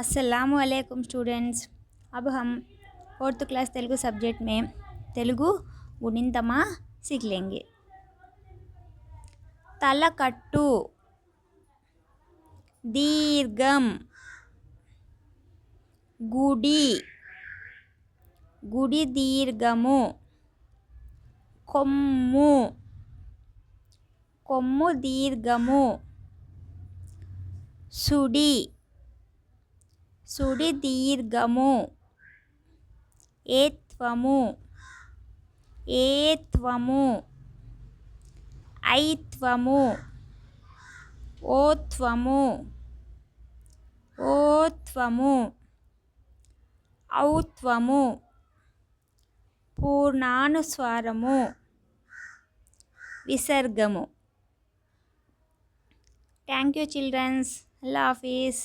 अस्सलाम वालेकुम स्टूडेंट्स अब हम फोर्थ क्लास तेलुगु सब्जेक्ट में तेलुगु गुणिंतमा सीख लेंगे తలకట్టు దీర్ఘం గుడి గుడి దీర్ఘము కొమ్ము కొమ్ము దీర్ఘము సుడి సుడి దీర్ఘము ఏత్వము ఏత్వము ఐత్వము ఓత్వము ఓత్వము ఔత్వము పూర్ణానుస్వారము? విసర్గము. థ్యాంక్ యూ చిల్డ్రన్స్ అల్లా హాఫీజ్